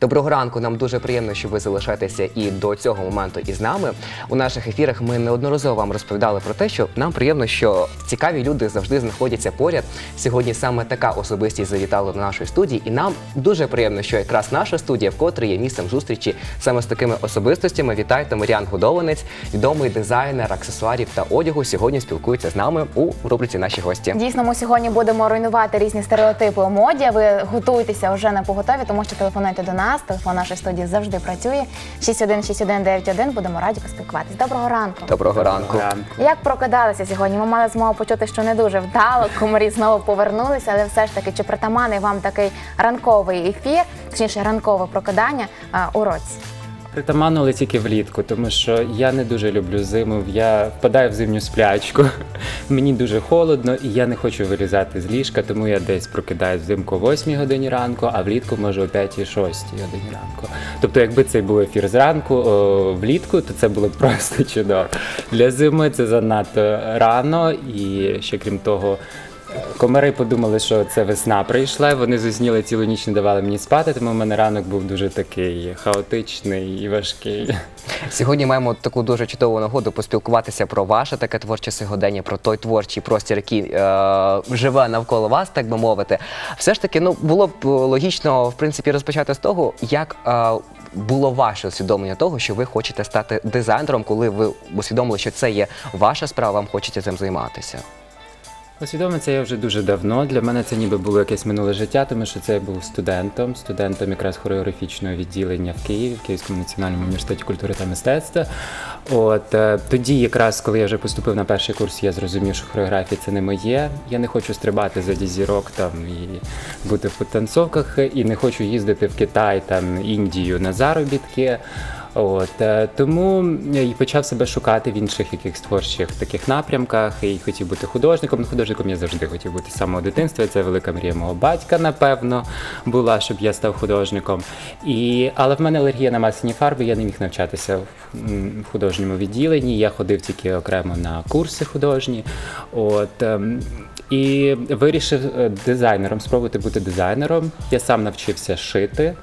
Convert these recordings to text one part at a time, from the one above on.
Доброго ранку. Нам дуже приємно, що ви залишаєтеся і до цього моменту із нами. У наших ефірах ми неодноразово вам розповідали про те, що нам приємно, що цікаві люди завжди знаходяться поряд. Сьогодні саме така особистість завітала до нашої студії, і нам дуже приємно, що якраз наша студія, вкотре є місцем зустрічі саме з такими особистостями. Вітайте Маріан Годованець, відомий дизайнер аксесуарів та одягу. Сьогодні спілкується з нами у рубриці Наші гості. Дійсно, ми сьогодні будемо руйнувати різні стереотипи у моді. Ви готуйтеся вже на поготові, тому що телефонуйте до нас. Телефон нашої студії завжди працює. 616191. Будемо раді поспілкуватись. Доброго ранку. Доброго ранку. Як прокидалися сьогодні? Ми мали змогу почути, що не дуже вдало. Комарі знову повернулися, але все ж таки, чи притаманний вам такий ранковий ефір, точніше ранкове прокидання а, у році? Притаманили тільки влітку, тому що я не дуже люблю зиму. Я впадаю в зимню сплячку. Мені дуже холодно і я не хочу вилізати з ліжка, тому я десь прокидаюсь взимку о 8 годині ранку, а влітку може о 5-6 годині ранку. Тобто, якби цей був ефір зранку о, влітку, то це було б просто чудово. Для зими це занадто рано, і ще крім того. Комари подумали, що це весна прийшла. Вони зусніли цілу ніч, не давали мені спати, тому в мене ранок був дуже такий хаотичний і важкий. Сьогодні маємо таку дуже чудову нагоду поспілкуватися про ваше таке творче сьогодення, про той творчий простір, який е, живе навколо вас, так би мовити. Все ж таки, ну було б логічно в принципі розпочати з того, як. Е, було ваше усвідомлення того, що ви хочете стати дизайнером, коли ви усвідомили, що це є ваша справа, вам хочеться цим займатися. Усвідомив це я вже дуже давно. Для мене це ніби було якесь минуле життя, тому що це я був студентом, студентом якраз хореографічного відділення в Києві, в Київському національному університеті культури та мистецтва. От е, тоді, якраз коли я вже поступив на перший курс, я зрозумів, що хореографія це не моє. Я не хочу стрибати за зірок там і бути в потанцовках, і не хочу їздити в Китай, там Індію на заробітки. От е, тому я і почав себе шукати в інших якихось творчих таких напрямках і хотів бути художником. Ну, Художником я завжди хотів бути з самого дитинства. Це велика мрія мого батька, напевно, була, щоб я став художником. І, але в мене алергія на масляні фарби, я не міг навчатися в художньому відділенні. Я ходив тільки окремо на курси художні. От, ем, і вирішив е, дизайнером, спробувати бути дизайнером. Я сам навчився шити.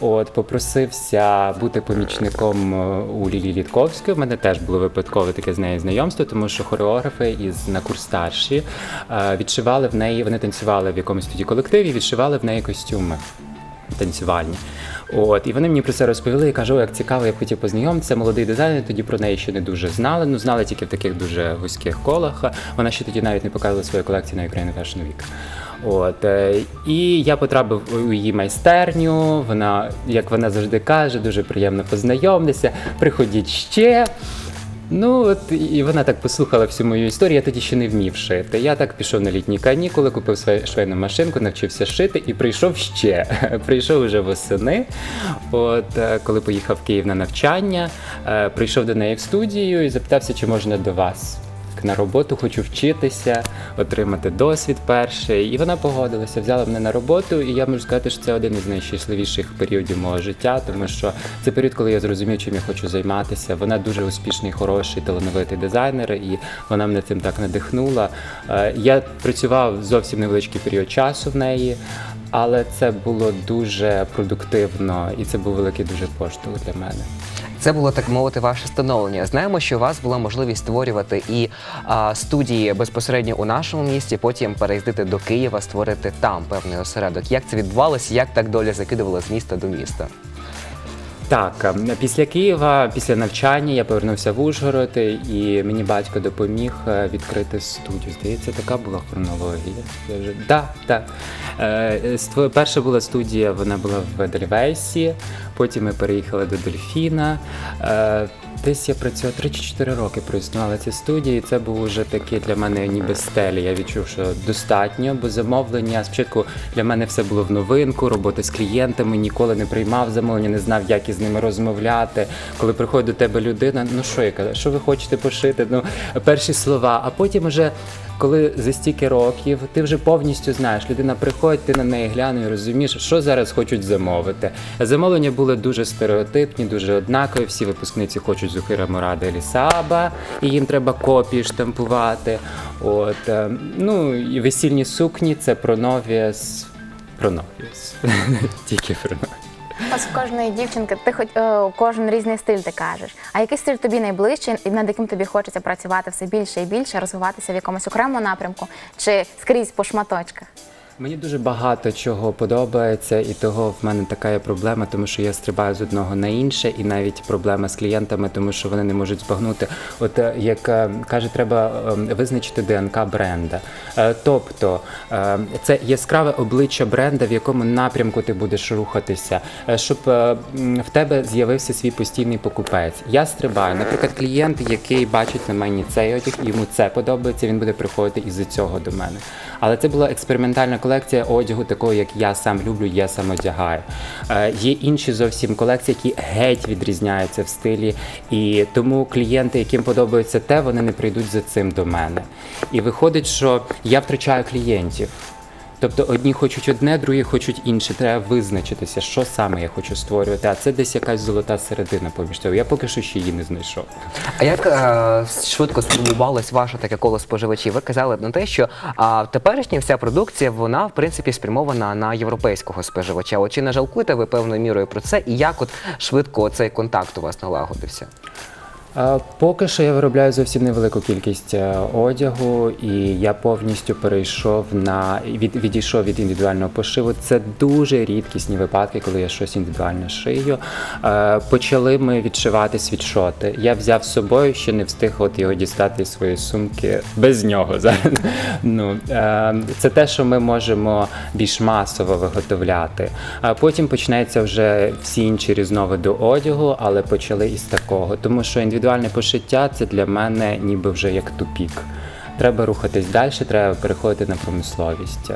От попросився бути помічником е, у Лілі Літковської. У мене теж було випадкове таке з нею знайомство, тому що хореографи із на курс старші е, відшивали в неї. Вони танцювали в якомусь тоді колективі, відшивали в неї костюми танцювальні. От, і вони мені про це розповіли. і кажу, як цікаво, я б хотів познайомитися. Молодий дизайнер, тоді про неї ще не дуже знали. Ну знали тільки в таких дуже вузьких колах. Вона ще тоді навіть не показувала свою колекцію на Ukraine Fashion Week. От е, і я потрапив у її майстерню. Вона, як вона завжди каже, дуже приємно познайомитися. Приходіть ще. Ну от і вона так послухала всю мою історію. Я тоді ще не вмів шити. Я так пішов на літні канікули, купив свою швейну машинку, навчився шити і прийшов ще. прийшов уже восени. От е, коли поїхав в Київ на навчання, е, прийшов до неї в студію і запитався, чи можна до вас. На роботу хочу вчитися, отримати досвід перший. І вона погодилася, взяла мене на роботу, і я можу сказати, що це один із найщасливіших періодів мого життя, тому що це період, коли я зрозумів, чим я хочу займатися. Вона дуже успішний, хороший, талановитий дизайнер, і вона мене цим так надихнула. Е, Я працював зовсім невеличкий період часу в неї. Але це було дуже продуктивно, і це був великий дуже поштовх для мене. Це було так мовити ваше становлення. Знаємо, що у вас була можливість створювати і а, студії безпосередньо у нашому місті, потім переїздити до Києва, створити там певний осередок. Як це відбувалося? Як так доля закидувала з міста до міста? Так, е, після Києва, після навчання я повернувся в Ужгород, і мені батько допоміг е, відкрити студію. Здається, така була хронологія. Я вже да, так. Е, Перша була студія, вона була в Дельвесі, потім ми переїхали до Дельфіна. Десь я працював 3 чи 4 роки проіснувала ці студії. і Це був уже такий для мене ніби стелі. Я відчув, що достатньо, бо замовлення спочатку для мене все було в новинку, робота з клієнтами, ніколи не приймав замовлення, не знав, як із ними розмовляти. Коли приходить до тебе людина, ну що я кажу, що ви хочете пошити? Ну перші слова, а потім уже. Коли за стільки років ти вже повністю знаєш, людина приходить, ти на неї глянув і розумієш, що зараз хочуть замовити. Замовлення були дуже стереотипні, дуже однакові. Всі випускниці хочуть Зухира Мурада Елісаба, і їм треба копії штампувати. От е, ну і весільні сукні це про новіс. Про новіс. Тільки про новіс. Ось в кожної дівчинки, ти хоч е, кожен різний стиль ти кажеш. А який стиль тобі найближчий і над яким тобі хочеться працювати все більше і більше, розвиватися в якомусь окремому напрямку чи скрізь по шматочках? Мені дуже багато чого подобається, і того в мене така є проблема, тому що я стрибаю з одного на інше, і навіть проблема з клієнтами, тому що вони не можуть збагнути. От е, як е, каже, треба е, визначити ДНК бренда. Е, Тобто це яскраве обличчя бренда, в якому напрямку ти будеш рухатися, щоб в тебе з'явився свій постійний покупець. Я стрибаю, наприклад, клієнт, який бачить на мені цей одяг, йому це подобається, він буде приходити із-за цього до мене. Але це була експериментальна колекція одягу, такого, як я сам люблю, я сам одягаю. Е, є інші зовсім колекції, які геть відрізняються в стилі, і тому клієнти, яким подобається те, вони не прийдуть за цим до мене. І виходить, що я втрачаю клієнтів. Тобто одні хочуть одне, другі хочуть інше. Треба визначитися, що саме я хочу створювати. А це десь якась золота середина поміж того. Я поки що ще її не знайшов. А як е, швидко сформувалось ваше таке коло споживачів? Ви казали на те, що а, теперішня вся продукція вона в принципі спрямована на європейського споживача. От чи не жалкуєте ви певною мірою про це? І як от швидко цей контакт у вас налагодився? Поки що я виробляю зовсім невелику кількість е, одягу, і я повністю перейшов на від, відійшов від індивідуального пошиву. Це дуже рідкісні випадки, коли я щось індивідуально шию. Е, Почали ми відшивати світшоти. Я взяв з собою, ще не встиг от його дістати із своєї сумки без нього. Зараз ну е, це те, що ми можемо більш масово виготовляти. Потім почнеться вже всі інші різновиди одягу, але почали із такого, тому що індивідуальне пошиття це для мене ніби вже як тупік. Треба рухатись далі, треба переходити на промисловість.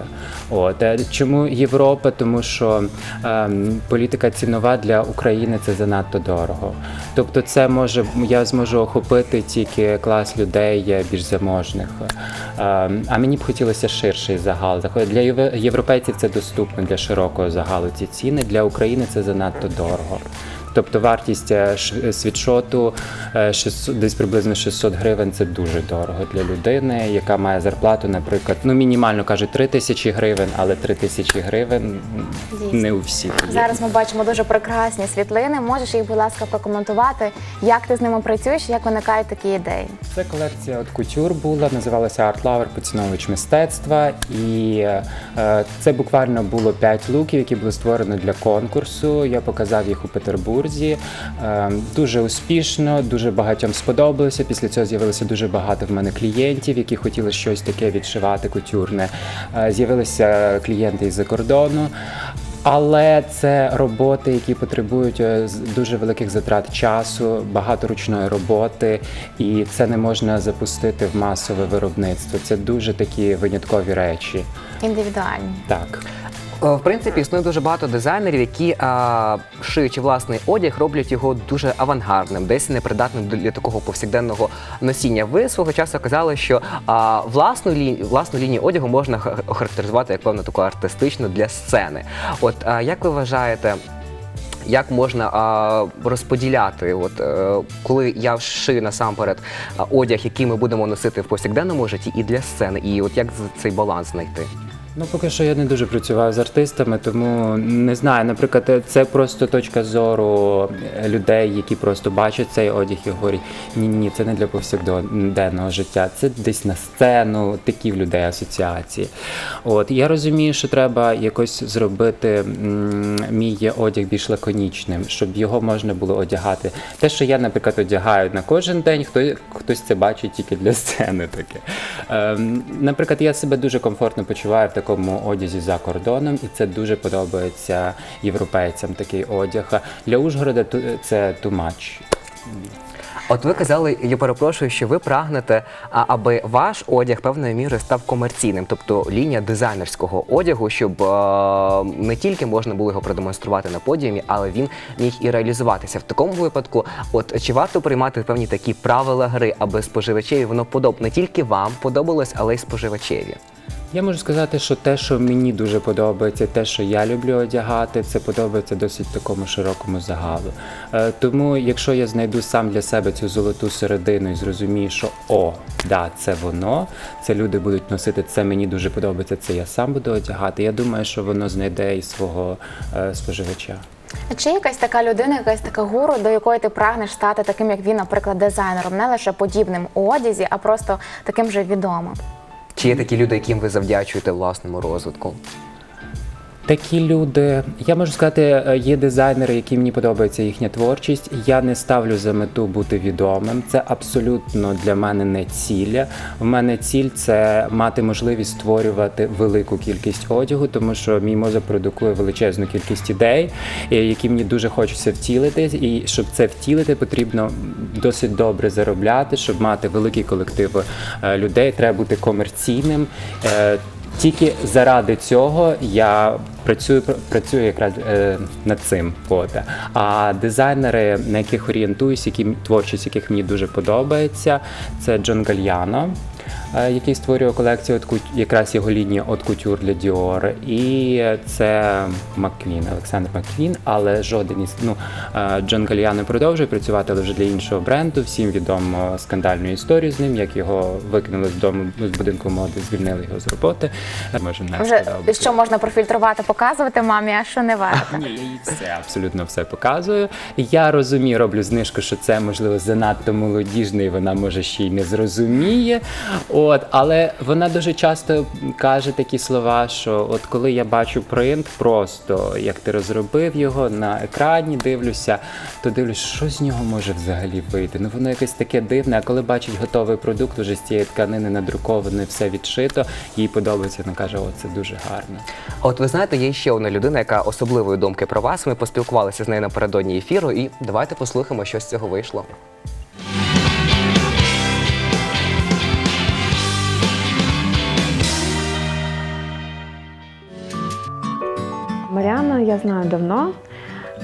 От е, чому Європа? Тому що ем, політика цінова для України це занадто дорого. Тобто, це може я зможу охопити тільки клас людей е, більш заможних. Ем, а мені б хотілося ширший загал. Для європейців це доступно для широкого загалу ці ціни. Для України це занадто дорого. Тобто вартість е, ш- світшоту е, 600, десь приблизно 600 гривень це дуже дорого для людини, яка має зарплату, наприклад, ну мінімально кажуть 3 тисячі гривень, але 3 тисячі гривень Дійсно. не у всіх є. Зараз ми бачимо дуже прекрасні світлини. Можеш їх, будь ласка, прокоментувати, як ти з ними працюєш, як виникають такі ідеї? Це колекція от кутюр була, називалася Art Lover, поціновувач мистецтва. І е, це буквально було 5 луків, які були створені для конкурсу. Я показав їх у Петербурзі. Е, дуже успішно, дуже багатьом сподобалося. Після цього з'явилося дуже багато в мене клієнтів, які хотіли щось таке відшивати кутюрне. Е, з'явилися клієнти із-за кордону. Але це роботи, які потребують е, дуже великих затрат часу, багато ручної роботи, і це не можна запустити в масове виробництво. Це дуже такі виняткові речі. Індивідуальні. Так. Е, В принципі, існує дуже багато дизайнерів, які а, шиючи власний одяг, роблять його дуже авангардним, десь непридатним для такого повсякденного носіння. Ви свого часу казали, що а, власну, лі... лінію одягу можна ха- охарактеризувати як певно таку артистичну для сцени. От а, як ви вважаєте? Як можна а, розподіляти, от е, коли я шию насамперед одяг, який ми будемо носити в повсякденному житті, і для сцени, і от як цей баланс знайти? Ну, поки що я не дуже працював з артистами, тому не знаю. Наприклад, це просто точка зору людей, які просто бачать цей одяг і говорять: ні, ні, це не для повсякденного життя, це десь на сцену, такі в людей асоціації. От я розумію, що треба якось зробити мій одяг більш лаконічним, щоб його можна було одягати. Те, що я, наприклад, одягаю на кожен день, хто, хтось це бачить тільки для сцени. Таке. Ем, наприклад, я себе дуже комфортно почуваю в такому одязі за кордоном, і це дуже подобається європейцям. Такий одяг. Для Ужгорода це much. От ви казали, я перепрошую, що ви прагнете, аби ваш одяг певною мірою став комерційним, тобто лінія дизайнерського одягу, щоб е, не тільки можна було його продемонструвати на подіумі, але він міг і реалізуватися. В такому випадку, от чи варто приймати певні такі правила гри, аби споживачеві воно подоб не тільки вам подобалось, але й споживачеві? Я можу сказати, що те, що мені дуже подобається, те, що я люблю одягати, це подобається досить такому широкому загалу. Е, тому, якщо я знайду сам для себе цю золоту середину і зрозумію, що о, да, це воно, це люди будуть носити, це мені дуже подобається, це я сам буду одягати. Я думаю, що воно знайде і свого е, споживача. А Чи якась така людина, якась така гуру, до якої ти прагнеш стати таким, як він, наприклад, дизайнером, не лише подібним у одязі, а просто таким же відомим? Чи є такі люди, яким ви завдячуєте власному розвитку? Такі люди, я можу сказати, е, є дизайнери, які мені подобається їхня творчість. Я не ставлю за мету бути відомим. Це абсолютно для мене не ціль. У мене ціль це мати можливість створювати велику кількість одягу, тому що мій мозок продукує величезну кількість ідей, е, які мені дуже хочеться втілити. І щоб це втілити, потрібно досить добре заробляти, щоб мати великий колектив е, людей. Треба бути комерційним. Тільки заради цього я працюю працюю якраз е, над цим. От. А дизайнери, на яких орієнтуюсь, які творчість, яких мені дуже подобається, це Джон Гальяно. Е, Який створює колекцію от кут- якраз його лінія от кутюр для Dior. І це Макквін, Олександр Макквін, але жоден із ну е, Джон Гальяно продовжує працювати, але вже для іншого бренду. Всім відомо скандальну історію з ним, як його викинули з дому з будинку моди, звільнили його з роботи. Може не Вже що можна профільтрувати, показувати мамі, а що не варто. Ні, все абсолютно все показую. Я розумію, роблю знижку, що це можливо занадто молодіжне, і вона може ще й не зрозуміє. От, але вона дуже часто каже такі слова, що от коли я бачу принт, просто як ти розробив його на екрані, дивлюся, то дивлюсь, що з нього може взагалі вийти. Ну воно якесь таке дивне. А коли бачить готовий продукт, уже з цієї тканини надрукованої, все відшито, їй подобається. Вона каже, о, це дуже гарно. От ви знаєте, є ще одна людина, яка особливої думки про вас. Ми поспілкувалися з нею напередодні ефіру, і давайте послухаємо, що з цього вийшло. Маріана я знаю давно,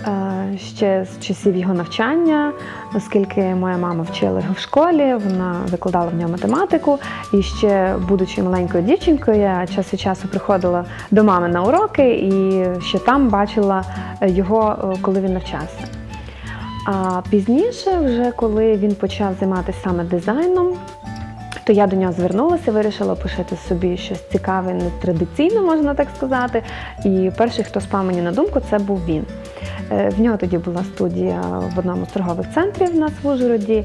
е, ще з часів його навчання, оскільки моя мама вчила його в школі, вона викладала в нього математику. І ще, будучи маленькою дівчинкою, я час від часу приходила до мами на уроки і ще там бачила його, е, коли він навчався. А пізніше, вже коли він почав займатися саме дизайном, то я до нього звернулася, вирішила пошити собі щось цікаве, нетрадиційне, можна так сказати. І перший, хто спав мені на думку, це був він. Е, В нього тоді була студія в одному з торгових центрів у нас в Ужгороді.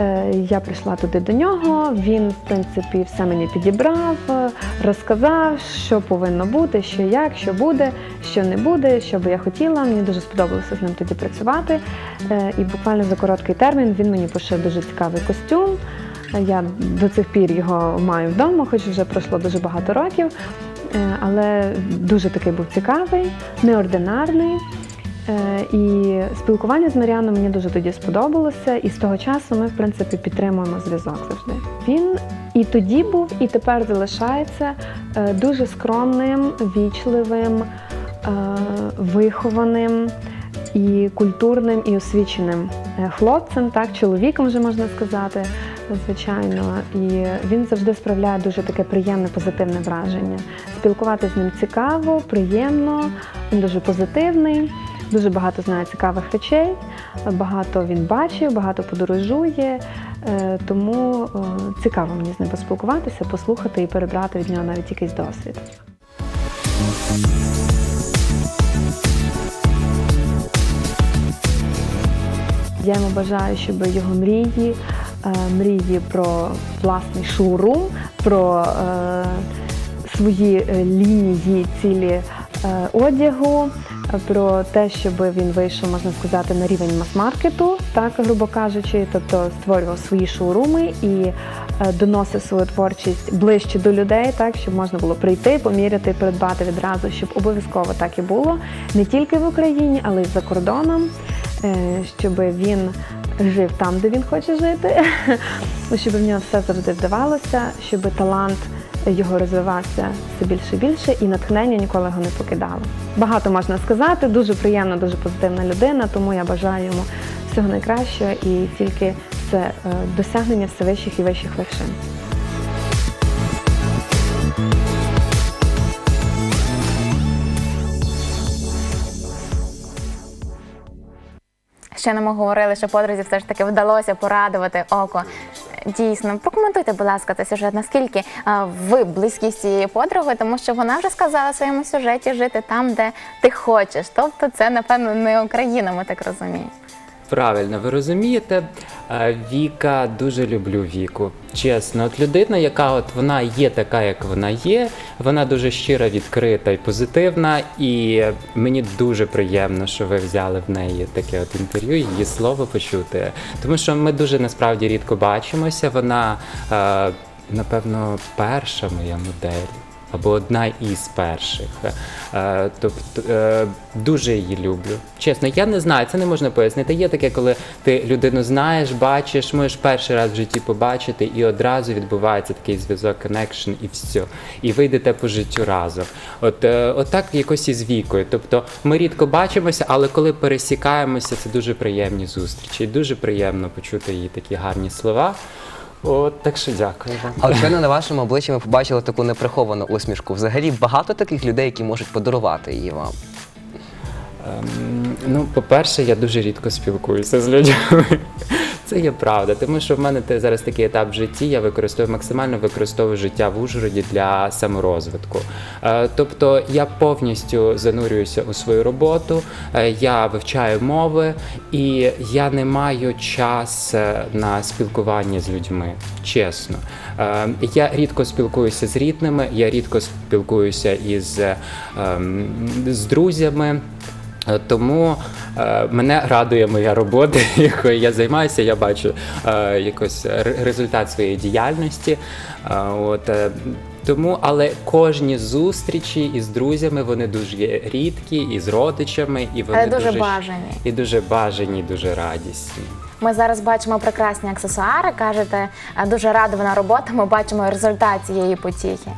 Е, Я прийшла туди до нього. Він, в принципі, все мені підібрав, е, розказав, що повинно бути, що як, що буде, що не буде, що би я хотіла. Мені дуже сподобалося з ним тоді працювати. І буквально за короткий термін він мені пошив дуже цікавий костюм. Я до цих пір його маю вдома, хоч вже пройшло дуже багато років. Е, Але дуже такий був цікавий, неординарний. Е, І спілкування з Маріаном мені дуже тоді сподобалося, і з того часу ми, в принципі, підтримуємо зв'язок завжди. Він і тоді був, і тепер залишається е, дуже скромним, вічливим, вихованим і культурним, і освіченим хлопцем, так, чоловіком вже можна сказати, звичайно. І він завжди справляє дуже таке приємне, позитивне враження. Спілкуватися з ним цікаво, приємно, він дуже позитивний. Дуже багато знає цікавих речей, багато він бачив, багато подорожує, е, тому е, цікаво мені з ним поспілкуватися, послухати і перебрати від нього навіть якийсь досвід. Я йому бажаю, щоб його мрії, мрії про власний шоурум, про е, свої е, лінії, цілі е, одягу, е, про те, щоб він вийшов, можна сказати, на рівень мас-маркету, так грубо кажучи, тобто створював свої шоуруми і е, доносив свою творчість ближче до людей, так щоб можна було прийти, поміряти, придбати відразу, щоб обов'язково так і було. Не тільки в Україні, але й за кордоном, е, щоб він жив там, де він хоче жити, щоб в нього все завжди вдавалося, щоб талант його розвивався все більше і більше, і натхнення ніколи його не покидало. Багато можна сказати, дуже приємна, дуже позитивна людина, тому я бажаю йому всього найкращого і тільки все е, досягнення все вищих і вищих вершин. Ми говорили, що подрузі все ж таки вдалося порадувати око Дійсно, прокоментуйте, будь ласка, цей сюжет. Наскільки а, ви близькі з цією подругою, тому що вона вже сказала в своєму сюжеті жити там, де ти хочеш. Тобто, це напевно не Україна, ми так розуміємо. Правильно, ви розумієте, Е, Віка дуже люблю Віку. Чесно, от людина, яка от вона є така, як вона є, вона дуже щира, відкрита і позитивна. І мені дуже приємно, що ви взяли в неї таке от інтерв'ю, її слово почути. Тому що ми дуже насправді рідко бачимося. Вона, е, напевно, перша моя модель. Або одна із перших. Е, тобто е, дуже її люблю. Чесно, я не знаю, це не можна пояснити. Є таке, коли ти людину знаєш, бачиш, можеш перший раз в житті побачити, і одразу відбувається такий зв'язок, connection, і все. І ви йдете по життю разом. От, е, от так якось із вікою. Тобто ми рідко бачимося, але коли пересікаємося, це дуже приємні зустрічі. І дуже приємно почути її такі гарні слова. От так що дякую вам. А от щойно на вашому обличчі ми побачили таку неприховану усмішку. Взагалі багато таких людей, які можуть подарувати її вам. Ем, Ну, по-перше, я дуже рідко спілкуюся з людьми. Це є правда, тому що в мене зараз такий етап в житті. Я використовую максимально використовую життя в Ужгороді для саморозвитку. Е, Тобто я повністю занурююся у свою роботу, е, я вивчаю мови, і я не маю час на спілкування з людьми. Чесно, Е, я рідко спілкуюся з рідними, я рідко спілкуюся із ем, з друзями. Е, Тому е, мене радує моя робота, якою я займаюся. Я бачу е, якось результат своєї діяльності. От, тому, але кожні зустрічі із друзями вони дуже рідкі, і з родичами, і вони Але дуже щ- бажані. і дуже бажані, дуже радісні. Ми зараз бачимо прекрасні аксесуари. кажете, дуже радована робота. Ми бачимо результат цієї потіхи.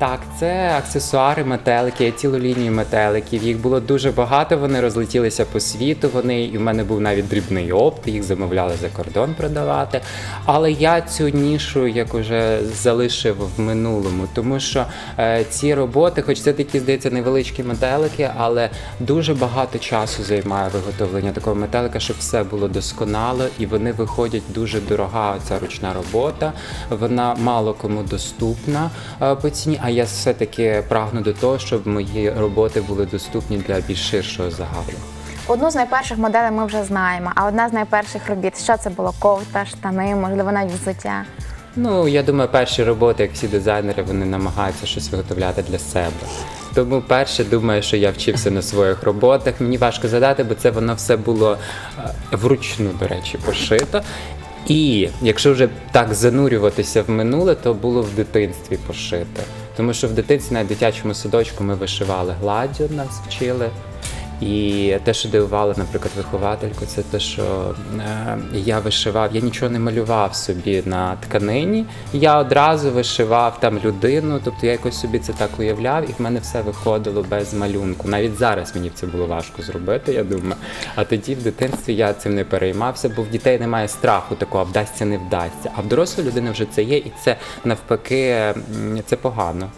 Так, це аксесуари, метелики, цілу лінію метеликів. Їх було дуже багато. Вони розлетілися по світу. Вони і в мене був навіть дрібний опт. Їх замовляли за кордон продавати. Але я цю нішу як уже залишив в минулому, тому що е, ці роботи, хоч це такі здається невеличкі метелики, але дуже багато часу займає виготовлення такого метелика, щоб все було досконало, і вони виходять дуже дорога. Ця ручна робота. Вона мало кому доступна е, по ціні. А я все-таки прагну до того, щоб мої роботи були доступні для більш ширшого загалу. Одну з найперших моделей ми вже знаємо, а одна з найперших робіт, що це було? Кофта, штани, можливо, навіть взуття. Ну, я думаю, перші роботи, як всі дизайнери, вони намагаються щось виготовляти для себе. Тому перше думаю, що я вчився на своїх роботах. Мені важко задати, бо це воно все було е, вручну, до речі, пошито. І якщо вже так занурюватися в минуле, то було в дитинстві пошити. Тому що в дитинстві на дитячому садочку ми вишивали гладдю, нас вчили. І те, що дивувало, наприклад, виховательку, це те, що е, я вишивав, я нічого не малював собі на тканині. Я одразу вишивав там людину, тобто я якось собі це так уявляв, і в мене все виходило без малюнку. Навіть зараз мені це було важко зробити, я думаю. А тоді в дитинстві я цим не переймався, бо в дітей немає страху такого, вдасться, не вдасться. А в дорослої людини вже це є, і це навпаки це погано.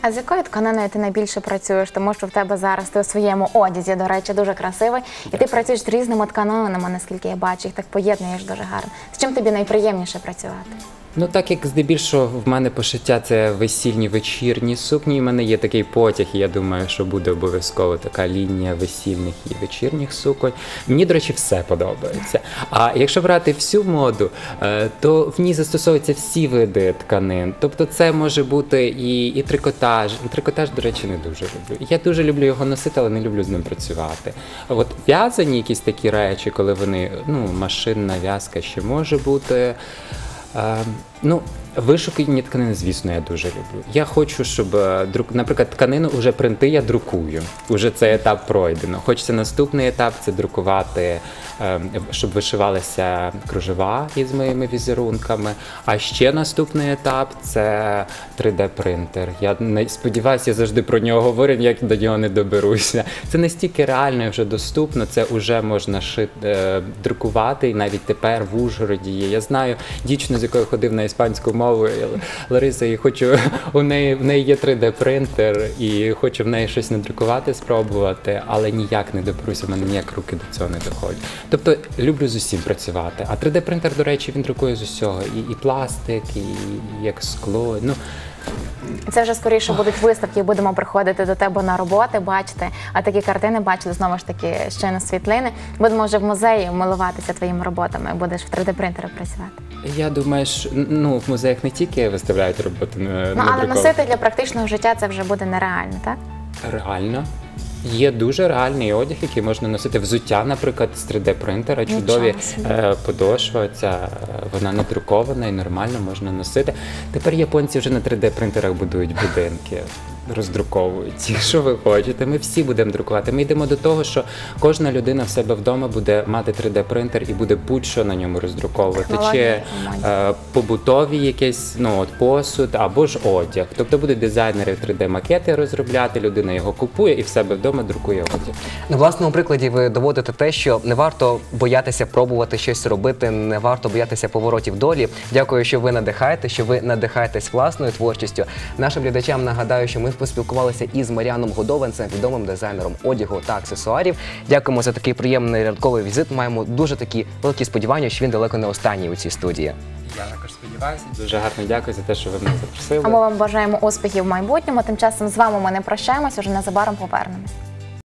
А з якою тканиною ти найбільше працюєш? Тому що в тебе зараз ти у своєму одязі, до речі, дуже красивий, і ти працюєш з різними тканинами, наскільки я бачу, їх так поєднуєш дуже гарно. З чим тобі найприємніше працювати? Ну так як здебільшого в мене пошиття це весільні вечірні сукні. і в мене є такий потяг, і я думаю, що буде обов'язково така лінія весільних і вечірніх суконь. Мені, до речі, все подобається. А якщо брати всю моду, е, то в ній застосовуються всі види тканин. Тобто це може бути і, і трикотаж. Трикотаж, до речі, не дуже люблю. Я дуже люблю його носити, але не люблю з ним працювати. От в'язані якісь такі речі, коли вони ну, машинна в'язка ще може бути. Е, ну, вишукані тканини, звісно, я дуже люблю. Я хочу, щоб, е, друк... наприклад, тканину вже принти я друкую. Уже цей етап пройдено. Хочеться наступний етап це друкувати, е, щоб вишивалися кружева із моїми візерунками. А ще наступний етап це 3D-принтер. Я сподіваюся, я завжди про нього говорю, як до нього не доберуся. Це настільки реально і вже доступно, це вже можна шити, е, друкувати, і навіть тепер в Ужгороді є. Я знаю дівчину, з якою ходив на іспанську мову, я- Лариса, і хочу у неї в неї є 3D-принтер, і хочу в неї щось надрукувати, спробувати, але ніяк не доберуся, в мене ніяк руки до цього не доходять. Тобто люблю з усім працювати. А 3D-принтер, до речі, він друкує з усього. І, і пластик, і як скло. Ну, Це вже скоріше будуть виставки, будемо приходити до тебе на роботи, бачити. А такі картини бачили знову ж таки ще на світлини. Будемо вже в музеї милуватися твоїми роботами. Будеш в 3D-принтері працювати. я думаю, що ну, в музеях не тільки виставляють роботи на Ну але носити для практичного життя це вже буде нереально, так? Реально. Є дуже реальний одяг, який можна носити. Взуття, наприклад, з 3D-принтера, чудові е, подошва, ця, е, вона надрукована і нормально можна носити. Тепер японці вже на 3D-принтерах будують будинки, роздруковують. Що ви хочете? Ми всі будемо друкувати. Ми йдемо до того, що кожна людина в себе вдома буде мати 3D-принтер і буде будь-що на ньому роздруковувати. Чи е, побутові якийсь ну, от посуд або ж одяг. Тобто будуть дизайнери 3D-макети розробляти, людина його купує і в себе вдома друкує одяг. На власному прикладі ви доводите те, що не варто боятися пробувати щось робити, не варто боятися поворотів долі. Дякую, що ви надихаєте, що ви надихаєтесь власною творчістю. Нашим глядачам нагадаю, що ми поспілкувалися із Маріаном Годованцем, відомим дизайнером одягу та аксесуарів. Дякуємо за такий приємний рядковий візит. Маємо дуже такі великі сподівання, що він далеко не останній у цій студії. Я також сподіваюся. Дуже гарно дякую за те, що ви мене запросили. А ми вам бажаємо успіхів в майбутньому. Тим часом з вами ми не прощаємось, уже незабаром повернемось.